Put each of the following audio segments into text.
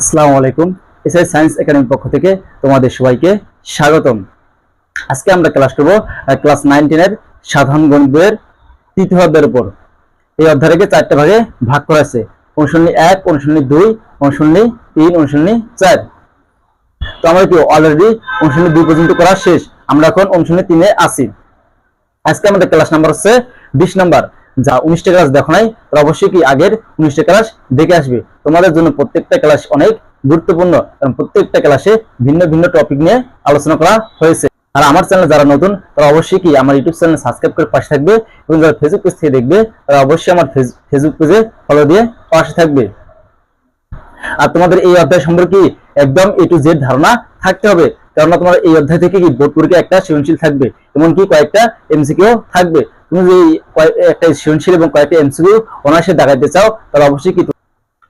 আসসালামু আলাইকুম। SI science একাডেমির পক্ষ থেকে তোমাদের সবাইকে স্বাগতম। আজকে আমরা ক্লাস করব ক্লাস নাইন টেনের সাধারণ গণিত বইয়ের তৃতীয় অধ্যায়ের উপর। এই অধ্যায়কে চারটে ভাগে ভাগ করা আছে, অনুশীলনী এক, অনুশীলনী দুই, অনুশীলনী তিন, অনুশীলনী চার। তো আমরা কি অলরেডি অনুশীলনী দুই পর্যন্ত করা শেষ? আমরা এখন অনুশীলনী তিনে আছি। আজকে আমাদের ক্লাস নাম্বার হচ্ছে বিশ নাম্বার যা উনিশটা ক্লাস দেখো নাই তো অবশ্যই কি আগের উনিশটা ক্লাস দেখে আসবে। তোমাদের জন্য প্রত্যেকটা ক্লাস অনেক গুরুত্বপূর্ণ কারণ প্রত্যেকটা ক্লাসে ভিন্ন ভিন্ন টপিক নিয়ে আলোচনা করা হয়েছে। আর আমার চ্যানেল যারা নতুন, তারা অবশ্যই কি আমার ইউটিউব চ্যানেল সাবস্ক্রাইব করে পাশে থাকবে এবং যারা ফেসবুক পেজ থেকে দেখবে, তারা অবশ্যই আমার ফেসবুক পেজে ফলো দিয়ে পাশে থাকবে। আর তোমাদের এই অধ্যায় সম্পর্কে একদম এ টু জেড ধারণা থাকতে হবে, কেননা তোমার এই অধ্যায় থেকে কি বোর্ড পরীক্ষা একটা সৃজনশীল থাকবে, এমনকি কয়েকটা এমসিকিউ থাকবে। তুমি যদি একটা সৃজনশীল এবং কয়েকটা এমসিকিউ অনায়াসে দেখাইতে চাও, তাহলে অবশ্যই কি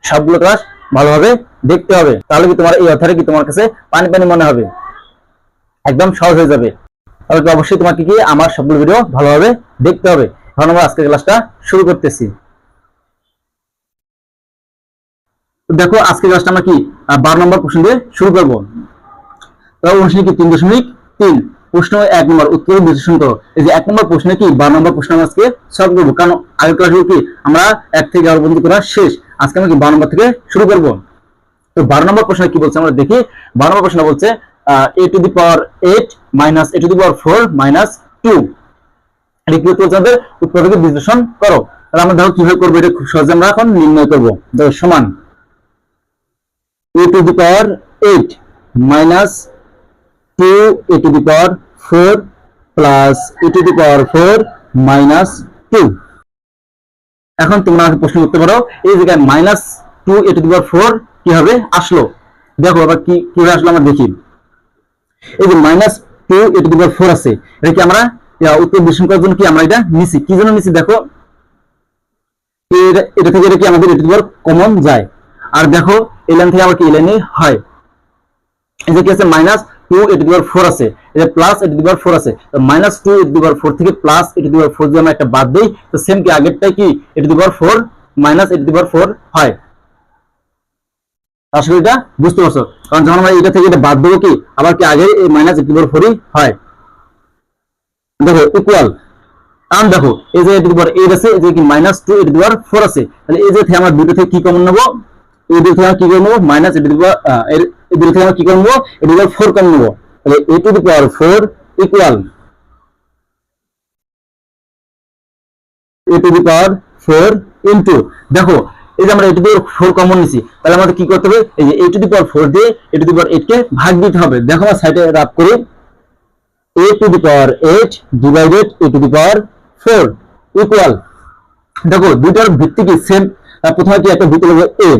সবগুলো ক্লাস ভালোভাবে দেখতে হবে। তাহলে কি তোমার এই অধ্যায় কি তোমার কাছে পানি পানি মনে হবে? একদম সহজ হয়ে যাবে। তাহলে অবশ্যই তোমাকে কি আমার সবগুলো ভিডিও ভালোভাবে দেখতে হবে। এখন আমরা আজকের ক্লাসটা শুরু করতেছি। দেখো, আজকের ক্লাসটা আমরা কি বারো নম্বর প্রশ্ন দিয়ে শুরু করব। তাহলে অনুশীলনী কি তিন দশমিক তিন? প্রশ্ন এক নম্বর, উত্তর বিশ্লেষণ করো। এই যে এক নম্বর প্রশ্নে কি? বারো নম্বর প্রশ্ন আজকে সলভ করব। কারণ আগের ক্লাসগুলো কি? আমরা এক থেকে এগারো পর্যন্ত করা শেষ। আজকে আমরা কি বারো নম্বর থেকে শুরু করব? তো বারো নম্বর প্রশ্ন কি বলছে? আমরা দেখি। বারো নম্বর প্রশ্ন বলছে A to the power eight minus A to the power four minus two আমাদের উৎপাদকে বিশ্লেষণ করো। তাহলে আমরা দেখো কীভাবে করব? এটা খুব সহজে আমরা এখন নির্ণয় করব। দেখো সমান। a to the power 8 minus 2 a to the power 4 plus a to the power 4 minus 2 এখন তোমরা প্রশ্ন করতে পারো, এই জায়গায় minus two A to the power four আসলো? দেখো আবার কি আসলো আমরা দেখি। এই যে minus two A to the power four আছে, এটা কি আমরা উত্তর বিশ্লেষণ করার জন্য কি আমরা এটা নিছি? কি জন্য নিছি দেখো? এটা থেকে এটা কি আমাদের এটি কমন যায়। আর দেখো, এই লাইন থেকে আবার কি হয়। এই যে কি আছে? মাইনাস টু এটি দিবার ফোর আছে। প্লাস এটি দিবার ফোর আছে। মাইনাস টু ফোর থেকে প্লাস ফোর যদি আমরা একটা বাদ দিই, তো সেম কি আগেরটাই কি ফোর মাইনাস ফোর হয়? আসলে এটা বুঝতে পারছ। কারণ যখন আমরা এটা থেকে এটা বাদ দেবো কি, আবার কি আগে মাইনাস এটি দিবার ফোরই হয়? দেখো ইকুয়াল কারণ দেখো, এই যে এটি দিবার এইট আছে, এই যে কি মাইনাস টু এটি দিবার ফোর আছে, তাহলে এই যে আমরা দুটো থেকে কি কমন নেব? এই দুটো থেকে আমরা কি করে নেব? মাইনাস দিবার এর থেকে আমরা কি ফোর কমন নেব। A to the four A the power four দেখো এ দি ফোর তাহলে আমাদের কি করতে হবে? এই যে এ দি ফোর দিয়ে এ টু দি ভাগ দিতে হবে। দেখো আমরা সাইডে রাফ করি। a to the power 8 divided a to the power 4 equal দেখো ভিত্তি কি? প্রথমে কি একটা ভিত্তি লাগবে? a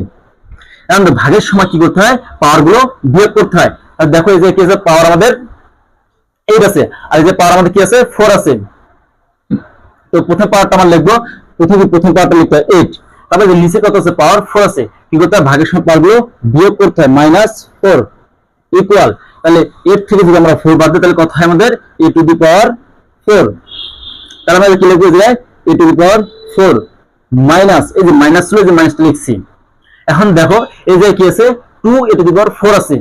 এখন ভাগের সময় কি করতে হয়? পাওয়ারগুলো বিয়োগ করতে হয়। আর দেখো এই যে কি আছে? পাওয়ার আমাদের 8 আছে। আর এই যে পাওয়ার আমাদের কি আছে? 4 আছে। তো প্রথম পাওয়ারটা আমরা লিখব। প্রথমে প্রথম পাওয়ারটা লিখতে হয়? 8 তারপরে যে নিচে কত আছে? পাওয়ার 4 আছে। কি করতে হয়? ভাগের সময় পাওয়ারগুলো বিয়োগ করতে হয়। মাইনাস 4 ইকুয়াল তাহলে এর থেকে যদি আমরা ফোর বাদ দিই, তাহলে কত হয় আমাদের? A to the power four তাহলে আমরা কি লিখব যে A to the power four minus এই যে মাইনাস ছিল যে মাইনাসটা লিখছি। এখন দেখো, এই যে কি আছে? Two A to the power four আছে।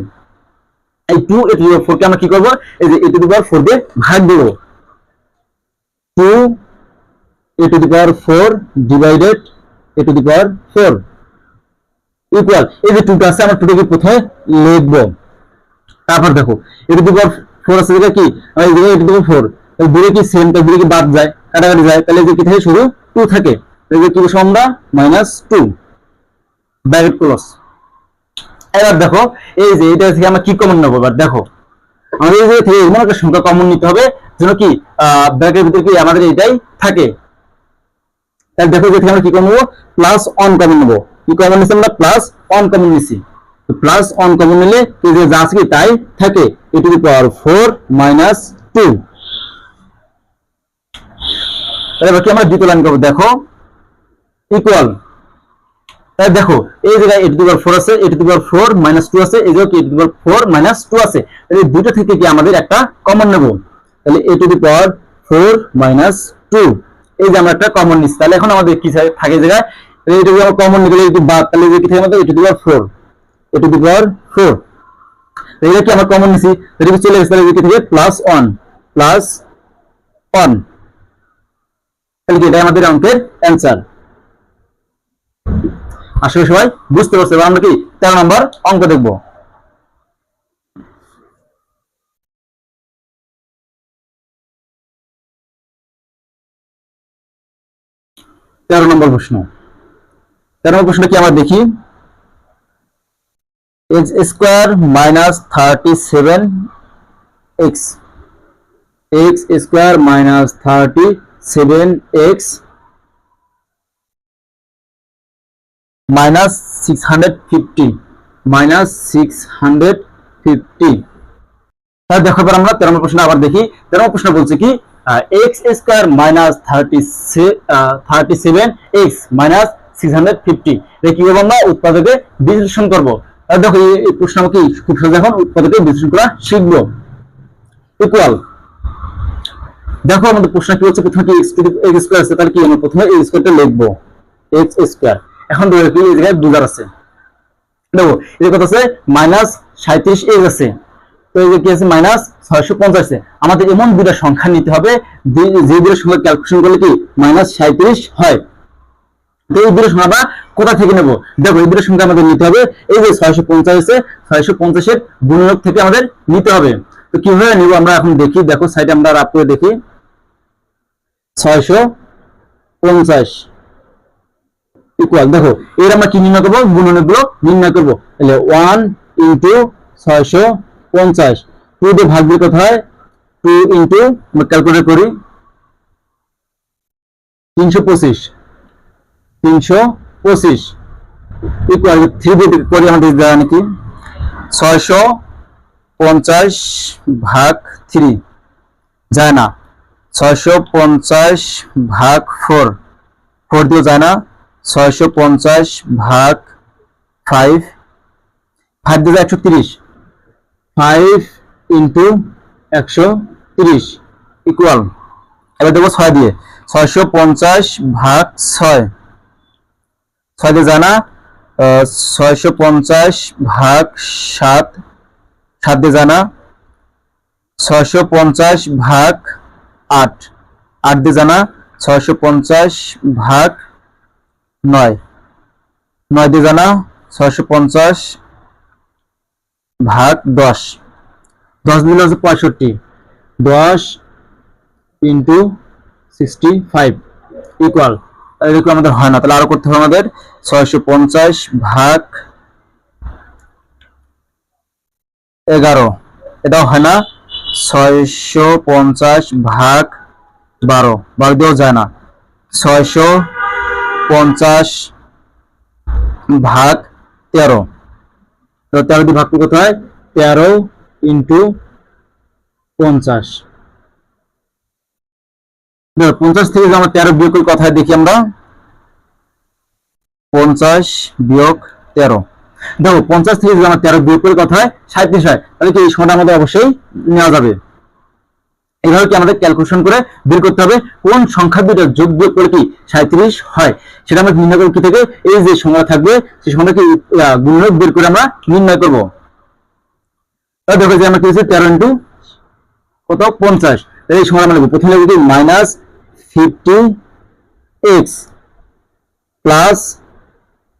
এই two A to the power four কে আমরা কি করব? এই যে এ টু দি পাওয়ার ফোর দিয়ে ভাগ দেবো। Two A to the power four divided A to the power four equal এই যে টুটা আছে, আমরা টুটাকে প্রথমে লিখব। তারপর দেখো এটা পাওয়ার ফোর আছে যেটা কি? এই জায়গায় এটা দুটো ফোর তাহলে দূরে কি সেম দূরে কি বাদ যায়, কাটাকাটি যায়, তাহলে যে কি থাকে শুধু টু থাকে। তাহলে যে কি বসবো আমরা? মাইনাস টু ব্র্যাকেট ক্লোজ এবার দেখো, এই যে এটা থেকে আমরা কি কমন নেব? এবার দেখো, আমাদের এই থেকে এমন একটা সংখ্যা কমন নিতে হবে, যেন কি ব্র্যাকেটের ভিতরে কি আমাদের এটাই থাকে। তাহলে দেখো যে আমরা কি কমন নেব? প্লাস অন কমন নেব। কি কমন নিচ্ছি আমরা? প্লাস অন কমন নিচ্ছি প্লাস অন কমন নিলে এই যে যা আছে কি তাই থাকে। A to the power four minus two. তাহলে বাকি আমরা দ্বিতীয় লাইন করব? দেখো ইকুয়াল তাহলে দেখো, এই জায়গায় a to the power four আছে a to the four minus two আছে, এই জায়গায় a to the four minus two আছে? তাহলে দুটো থেকে কি আমাদের একটা কমন নেব? তাহলে a to power four minus two এই যে আমরা একটা কমন নিচ্ছি তাহলে এখন আমাদের কি থাকে জায়গায়? তাহলে এটা আমরা কমন নিতে গেলে যদি বাদ, তাহলে কি থাকে আমাদের? A to the four a to power four এটা কি আমরা কমন নিছি? এটা চলে গেছে তাহলে এদিকে থেকে? প্লাস ওয়ান প্লাস ওয়ান তাহলে কি এটা আমাদের অঙ্কের অ্যান্সার আসলে সবাই বুঝতে পারছে। এবার আমরা কি তেরো নম্বর অঙ্ক দেখব। তেরো নম্বর প্রশ্ন। তেরো নম্বর প্রশ্নটা কি আমরা দেখি? X square minus thirty seven x. X square minus thirty seven x minus six hundred fifty, minus six hundred fifty. তাহলে দেখো এবার আমরা তেরো প্রশ্ন আবার দেখি। তেরো প্রশ্ন বলছে কি x square minus thirty seven x minus six hundred fifty এটা কীভাবে আমরা? উৎপাদকে বিশ্লেষণ করব। দেখো এই প্রশ্ন আমাকে খুব সহজ এখন উৎপাদকে বিশ্লেষণ করা শিখব। ইকুয়াল দেখো আমাদের প্রশ্ন কি হচ্ছে প্রথমে কি এক্স স্কোয়ার আছে? তাহলে কি আমরা প্রথমে এই স্কোয়ারটা লিখব। এক্স স্কোয়ার এখন আছে। দেখো আছে? মাইনাস সাঁত্রিশ আছে। তো এই যে কি আছে? মাইনাস ছয়শো পঞ্চাশ আছে আমাদের এমন দুটা সংখ্যা নিতে হবে যে- দুটো সংখ্যা ক্যালকুলেশন করলে কি মাইনাস সাঁত্রিশ হয়। তো এই দুটো সংখ্যা কোথা থেকে দেখো, এই দুটো সংখ্যা আমাদের নিতে হবে, এই যে ছয়শো পঞ্চাশ আছে ছয়শো পঞ্চাশের গুণক থেকে আমাদের নিতে হবে। তো কীভাবে নিব আমরা এখন দেখি, দেখো সাইডে আমরা রাপ করে দেখি। ছয়শো পঞ্চাশ। ইকুয়াল দেখো, এর আমরা কি নির্ণয় করব? গুণনেরগুলো নির্ণয় করব। তাহলে ওয়ান ইন্টু ছয়শো পঞ্চাশ। টু দিয়ে ভাগ দিয়ে কত হয়? টু ইন্টু ক্যালকুলেট করি, তিনশো পঁচিশ। তিনশো পঁচিশ। ইকুয়াল থ্রি দিয়ে করি আমাদের দেওয়া নাকি? ছয়শো পঞ্চাশ ভাগ থ্রি যায় না। ছয়শো পঞ্চাশ ভাগ ফোর ফোর দিয়ে যায় না। ছয়শো পঞ্চাশ ভাগ ফাইভ ফাইভ দিয়ে একশো তিরিশ। ফাইভ ইন্টু একশো তিরিশ ইকুয়াল এবার দেবো ছয় দিয়ে। ছয়শো পঞ্চাশ ভাগ ছয়। ছয় দিয়ে জানা ছয়শো পঞ্চাশ ভাগ সাত। সাত দিয়ে জানা ছয়শো পঞ্চাশ ভাগ আট। আট দিয়ে জানা ছয়শো পঞ্চাশ ভাগ নয়। নয় দিয়ে জানা ছয়শো পঞ্চাশ ভাগ দশ। দশ দিলে হচ্ছে পঁয়ষট্টি। দশ ইন্টু ইকুয়াল এরকম আমাদের হয় না। তাহলে আরও করতে হবে আমাদের ছয়শো পঞ্চাশ ভাগ এগারো। এটাও হয় না। ছয়শো পঞ্চাশ ভাগ বারো। বারো দিয়েও যায় না। ছয়শো পঞ্চাশ ভাগ তেরো। তেরো দিয়ে ভাগ কত হয়? তেরো ইন্টু পঞ্চাশ। পঞ্চাশ থেকে আমরা তেরো বিয়োগ কথায় দেখি আমরা? পঞ্চাশ বিয়োগ তেরো। দেখো, পঞ্চাশ থেকে যদি আমরা তেরো বিয়োগ কথায় সাঁত্রিশ হয়? তাহলে কি এই সময়টা আমাদের অবশ্যই নেওয়া যাবে। এইভাবে কি আমাদের ক্যালকুলেশন করে বের করতে হবে? কোন সংখ্যা দুটো যোগ বিয়োগ করে কি সাঁত্রিশ হয়? সেটা আমরা নির্ণয় করব কি থেকে? এই যে সংখ্যা থাকবে, সেই সংখ্যাকে গুণক বের করে আমরা নির্ণয় করব। দেখো যে আমরা কি হচ্ছে তেরো ইন্টু কত? পঞ্চাশ। এই সময় আমরা লিখব। প্রথমে লিখব minus fifty x plus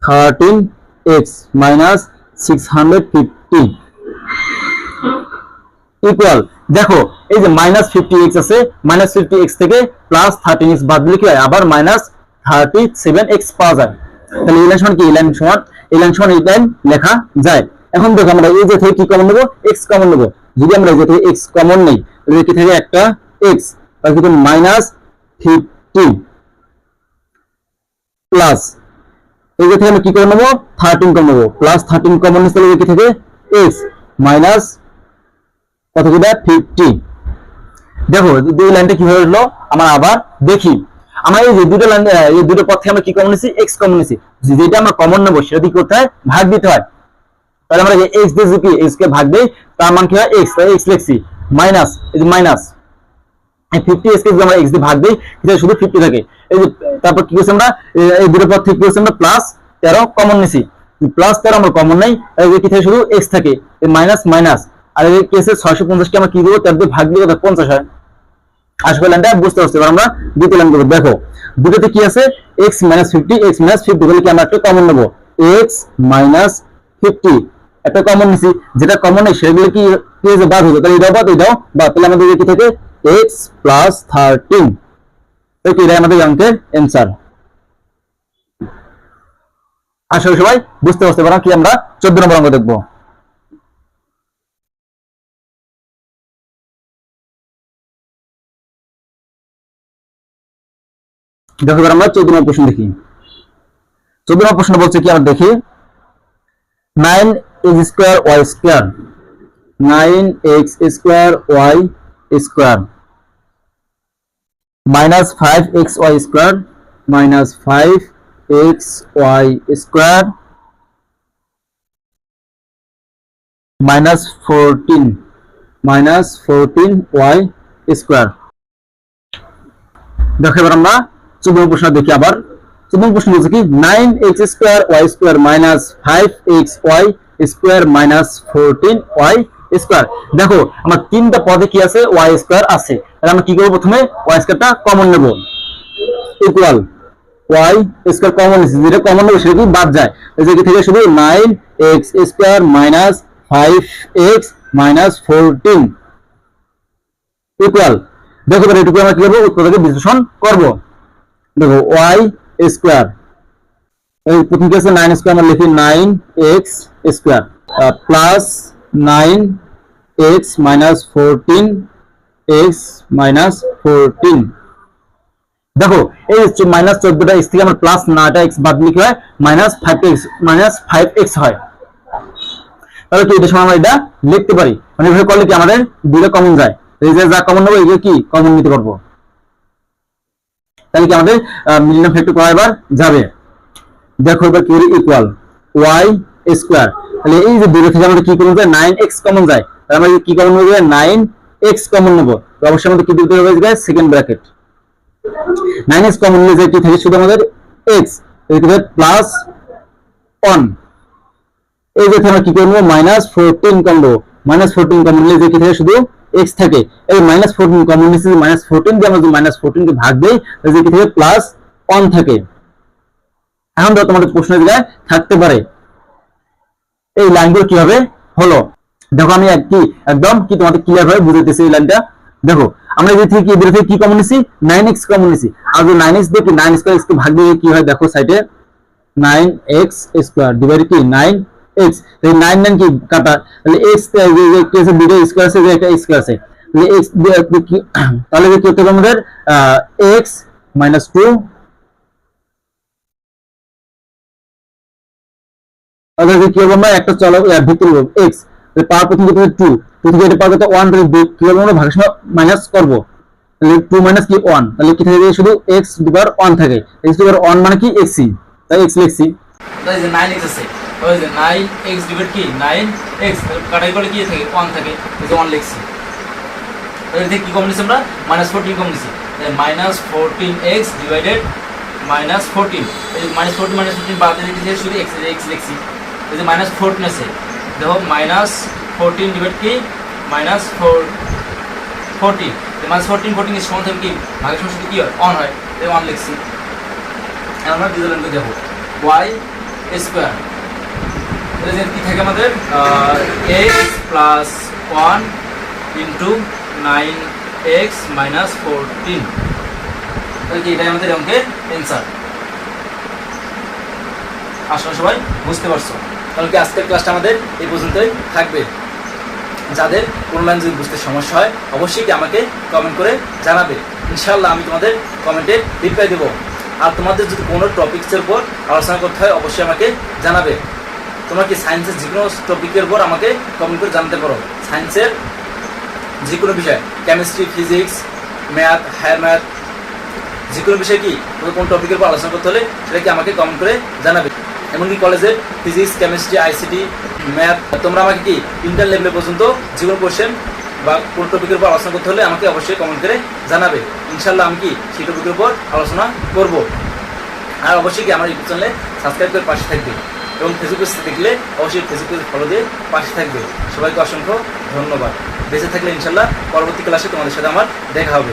thirteen x minus six hundred fifty equal দেখো, এই যে মাইনাস ফিফটি এক্স আছে মাইনাস ফিফটি এক্স থেকে প্লাস থার্টিন এক্স বাদ দিলে কি হয়? আবার মাইনাস থার্টি সেভেন এক্স পাওয়া যায়। তাহলে এই লাইন কি? এই লাইন সমান লেখা যায়। এখন দেখো, আমরা এই যে থেকে কি কমন নেব? এক্স কমন নেব। যদি আমরা এই যে থেকে এক্স কমন নেই, তাহলে কি থাকে একটা এক্স তাহলে কিন্তু মাইনাস ফিফটি প্লাস এই যে থেকে আমরা কি করে নেব? থার্টিন কমন নেব। প্লাস থার্টিন কমন নিতে তাহলে কি থাকে এক্স মাইনাস কত কি দেয় ফিফটি দেখো, দুই লাইনটা কীভাবে হলো আমরা আবার দেখি। আমরা এই যে দুটো লাইন এই দুটো পথে আমরা কি কমন নিছি? এক্স কমন নিছি। যেটা আমরা কমন নেব, সেটা দিয়ে হয়? ভাগ দিতে হয়। তাহলে আমরা এক্স দিয়ে যদি এক্স কে ভাগ দিই, তার মান কি হয়? এক্স এক্স লিখছি। মাইনাস এই যে মাইনাস ফিফটি এক্স কে আমরা এক্স দিয়ে ভাগ দিই সেটা শুধু ফিফটি থাকে। এই যে, তারপর কি করছি আমরা? এই- দুটো পথ থেকে কি করছি আমরা প্লাস তেরো কমন নিছি। প্লাস তার আমার কমন নাই। কি থাকে? শুধু এক্স থাকে। মাইনাস মাইনাস আর এই কেসে ছয়শো পঞ্চাশকে আমরা কি দেবো? তার দিয়ে ভাগ দিয়ে? পঞ্চাশ হয়। আসবে লাইনটা বুঝতে পারছি, এবার আমরা দ্বিতীয় লাইন করব। দেখো, দুটোতে কি আছে? X minus fifty x minus fifty হলে কি আমরা একটা কমন নেব? এক্স মাইনাস ফিফটি একটা কমন নিছি, যেটা কমন নেই, সেগুলো কি কি হয়েছে বাদ হবে তাহলে এটাও বাদ এটাও বাদ। তাহলে আমাদের কি থাকে? এক্স প্লাস থার্টিন ওকে এটাই আমাদের অঙ্কের অ্যান্সার করি সবাই বুঝতে পারতে পারো কি আমরা চোদ্দ নম্বর অঙ্ক দেখব। দেখো আমরা চোদ্দ নম্বর প্রশ্ন দেখি। চোদ্দ নম্বর প্রশ্ন বলছে কি, আমরা দেখি। Nine x square y square. Nine x square y square. Minus five x y square. Minus five x y square. Minus fourteen. Minus fourteen y square. দেখো এবার আমরা চোদ্দ প্রশ্ন দেখি আবার। চোদ্দ প্রশ্ন বলছে কি nine x square y square minus five x y square minus fourteen y square দেখো, আমার তিনটা পদে কি আছে? ওয়াই স্কোয়ার আছে। তাহলে আমরা কি করব প্রথমে? ওয়াই স্কোয়ারটা কমন নেব। ইকুয়াল ওয়াই স্কোয়ার কমন যেটা কমন নেবে, সেটা কি? বাদ যায়। এই যে থেকে শুধু nine x square minus five x minus fourteen equal দেখো এবার এটুকু আমরা কি করব? উত্তরটাকে বিশ্লেষণ করব। দেখো ওয়াই স্কোয়ার এই প্রথম কি আছে নাইন স্কোয়ার আমরা লিখি nine x square plus nine x minus fourteen x minus fourteen দেখো, এই মাইনাস চোদ্দটা এক্স থেকে আমার প্লাস নয়টা এক্স বাদ লিখে হয় minus five x minus five x হয়। তাহলে কি, এটা সময় আমরা এটা লিখতে পারি। মানে এভাবে করলে কি আমাদের দুইটা কমন যায়। এই যে যা কমন নেব, এগুলো কি? কমন নিতে পারব। তাহলে কি আমাদের মিলিয়ন ফ্যাক্টর করা এবার যাবে? দেখো এবার কি ইকুয়াল ওয়াই স্কোয়ার তাহলে এই যে দুটো থেকে আমাদের কি কমন যায়? নাইন এক্স কমন যায়। তাহলে আমরা কি কমন নেব? নাইন এক্স কমন নেব। তো অবশ্যই আমাদের কি second bracket nine x common নিয়ে যায় কি থাকে? শুধু আমাদের এক্স প্লাস ওয়ান এই যে আমরা কি করব? মাইনাস ফোরটিন কমবো মাইনাস ফোরটিন কমন নিলে যে কি থাকে? শুধু এক্স থাকে, এই মাইনাস ফোরটিন কমন নিচ্ছে মাইনাস ফোরটিন দিয়ে আমরা মাইনাস ফোরটিন কে ভাগ দেই কি থাকে? প্লাস ওয়ান থাকে। এখন ধরো তোমাদের প্রশ্ন জায়গায় থাকতে পারে। এই লাইনগুলো কীভাবে হলো? দেখো আমি কি, একদম কি তোমাদের ক্লিয়ার ভাবে বুঝাইতেছি এই লাইনটা দেখো, আমরা এদের থেকে কি এদের থেকে কি কমন নিছি? নাইন এক্স কমন নিছি। আর যদি নাইন এক্স দিয়ে নাইন স্কোয়ার এক্স ভাগ দিয়ে কি হয়? দেখো সাইডে নাইন এক্স স্কোয়ার ডিভাইড কি নাইন এক্স নাইন নাইন কি কাটা? তাহলে এক্স দুটো স্কোয়ার আছে একটা স্কোয়ার আছে তাহলে এক্স তাহলে কি করতে হবে আমাদের এক্স মাইনাস টু তাহলে কি করব আমরা একটা চলো ভিত্তি করব। এক্স পাওয়ার প্রথম হবে টু টু থেকে এটা পাওয়ার করতে ওয়ান কি করব আমরা ভাগের মাইনাস করব। তাহলে টু মাইনাস কি ওয়ান তাহলে কি থাকে? শুধু এক্স দুবার ওয়ান থাকে। এক্স দুবার ওয়ান মানে কি? এক্সি তাই এক্স লিখছি। তাই যে নাইন এক্স আছে ওই যে নাইন এক্স ডিভাইড কি? নাইন এক্স কাটাই করে কি থাকে? ওয়ান থাকে যে ওয়ান লিখছি। তাহলে এদিকে কি কম নিছি আমরা? মাইনাস ফোরটিন কম নিছি। Minus fourteen x divided minus fourteen এই মাইনাস ফোরটিন মাইনাস ফোরটিন বাদ দিয়ে শুধু এক্স এক্স লিখছি। এই যে মাইনাস ফোরটিন আছে, দেখো মাইনাস ফোরটিন ডিভাইড কি? Minus four fourteen minus fourteen fourteen সমান থাকে কি? ভাগের সময় শুধু হয়? অন হয়। ওয়ান লিখছি। আমরা লাইনটা দেখো ওয়াই স্কোয়ার এটা কি থাকে আমাদের? X plus one into nine x minus fourteen তাহলে কি এটাই আমাদের অঙ্কের অ্যান্সার আসলে সবাই বুঝতে পারছ। তাহলে কি আজকের ক্লাসটা আমাদের এই পর্যন্তই থাকবে? যাদের কোনো লাইন যদি বুঝতে সমস্যা হয়, অবশ্যই কি আমাকে কমেন্ট করে জানাবে। ইনশাল্লাহ আমি তোমাদের কমেন্টে রিপ্লাই দেবো। আর তোমাদের যদি কোনো টপিক্সের উপর আলোচনা করতে হয়, অবশ্যই আমাকে জানাবে। তোমরা কি সায়েন্সের যে কোনো টপিকের উপর আমাকে কমেন্ট করে জানতে পারো। সায়েন্সের যে কোনো বিষয় chemistry physics math higher math যে কোনো বিষয় কি কোন টপিকের উপর আলোচনা করতে হলে সেটা কি আমাকে কমেন্ট করে জানাবে। এমনকি কলেজের ফিজিক্স কেমিস্ট্রি আইসিটি ম্যাথ তোমরা আমাকে কি ইন্টার লেভেলে পর্যন্ত যে কোনো কোশ্চেন বা কোন টপিকের উপর আলোচনা করতে হলে আমাকে অবশ্যই কমেন্ট করে জানাবে। ইনশাল্লাহ আমি কি সেই টপিকের উপর আলোচনা করব। আর অবশ্যই কি আমার ইউটিউব চ্যানেলে সাবস্ক্রাইব করে পাশে থাকবে এবং ফেসবুক দেখলে অবশ্যই ফেসবুক ফলো দিয়ে পাশে থাকবে। সবাইকে অসংখ্য ধন্যবাদ। বেঁচে থাকলে ইনশাল্লাহ পরবর্তী ক্লাসে তোমাদের সাথে আমার দেখা হবে।